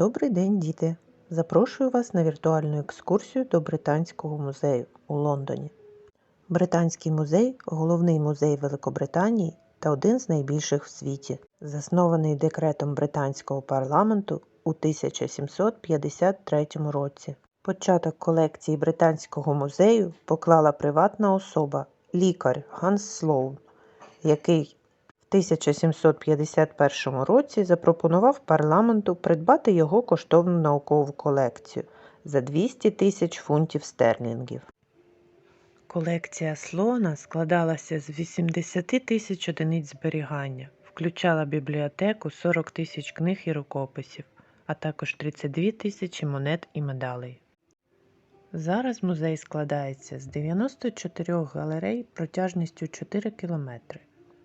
Добрий день, діти! Запрошую вас на віртуальну екскурсію до Британського музею у Лондоні. Британський музей головний музей Великобританії та один з найбільших в світі, заснований декретом британського парламенту у 1753 році. Початок колекції Британського музею поклала приватна особа, лікар Ганс Слоун, який 1751 році запропонував парламенту придбати його коштовну наукову колекцію за 200 тисяч фунтів стерлінгів. Колекція Слоана складалася з 80 тисяч одиниць зберігання, включала бібліотеку 40 тисяч книг і рукописів, а також 32 тисячі монет і медалей. Зараз музей складається з 94 галерей протяжністю 4 кілометри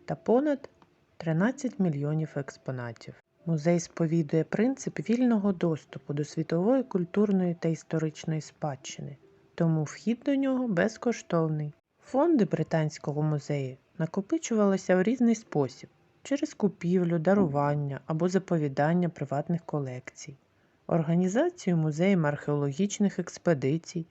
та понад 13 мільйонів експонатів. Музей сповідує принцип вільного доступу до світової культурної та історичної спадщини, тому вхід до нього безкоштовний. Фонди Британського музею накопичувалися в різний спосіб через купівлю, дарування або заповідання приватних колекцій, організацію музеєм археологічних експедицій,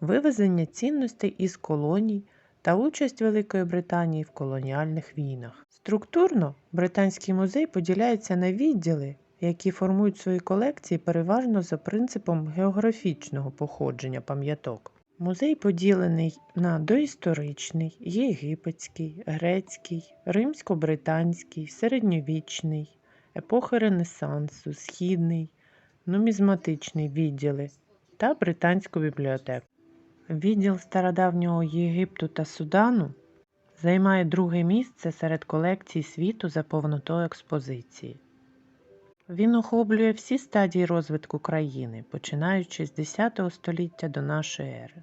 вивезення цінностей із колоній та участь Великої Британії в колоніальних війнах. Структурно Британський музей поділяється на відділи, які формують свої колекції переважно за принципом географічного походження пам'яток. Музей поділений на доісторичний, єгипетський, грецький, римсько-британський, середньовічний, епохи Ренесансу, східний, нумізматичний відділи та британську бібліотеку. Відділ стародавнього Єгипту та Судану займає друге місце серед колекцій світу за повнотою експозиції. Він охоплює всі стадії розвитку країни, починаючи з X століття до нашої ери.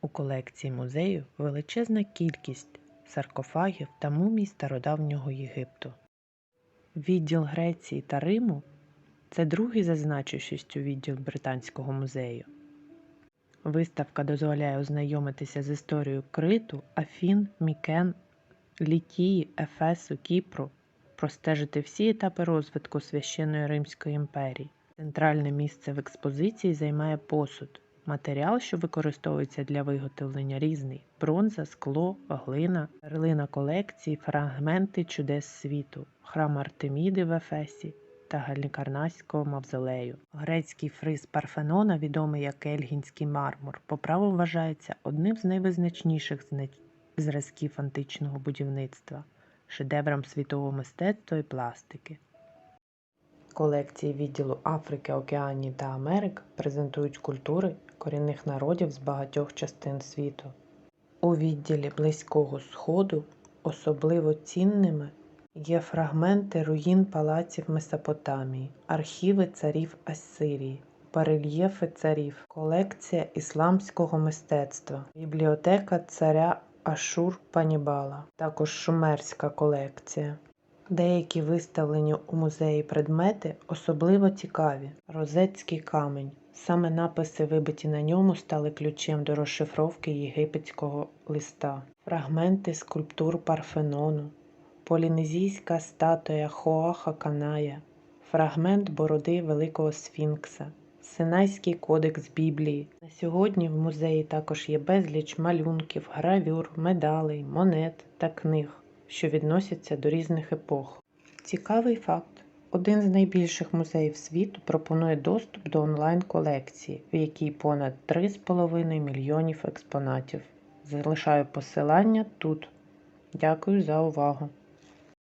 У колекції музею величезна кількість саркофагів та мумій стародавнього Єгипту. Відділ Греції та Риму це другий за значущістю відділ Британського музею. Виставка дозволяє ознайомитися з історією Криту, Афін, Мікен, Лікії, Ефесу, Кіпру, простежити всі етапи розвитку священної Римської імперії. Центральне місце в експозиції займає посуд, матеріал, що використовується для виготовлення різний бронза, скло, глина, перлина колекції, фрагменти чудес світу, храм Артеміди в Ефесі та Галікарнаського мавзолею. Грецький фриз Парфенона, відомий як Ельгінський мармур, по праву вважається одним з найвизначніших зразків античного будівництва, шедевром світового мистецтва і пластики. Колекції відділу Африки, Океанії та Америк презентують культури корінних народів з багатьох частин світу. У відділі Близького Сходу особливо цінними Є фрагменти руїн палаців Месопотамії, архіви царів Ассирії, барельєфи царів, колекція ісламського мистецтва, бібліотека царя Ашур Панібала, також шумерська колекція. Деякі виставлені у музеї предмети особливо цікаві. Розецький камінь. Саме написи, вибиті на ньому, стали ключем до розшифровки єгипетського листа, фрагменти скульптур Парфенону, полінезійська статуя Хоаха Каная, фрагмент бороди Великого Сфінкса, Синайський кодекс Біблії. На сьогодні в музеї також є безліч малюнків, гравюр, медалей, монет та книг, що відносяться до різних епох. Цікавий факт. Один з найбільших музеїв світу пропонує доступ до онлайн-колекції, в якій понад 3,5 мільйонів експонатів. Залишаю посилання тут. Дякую за увагу!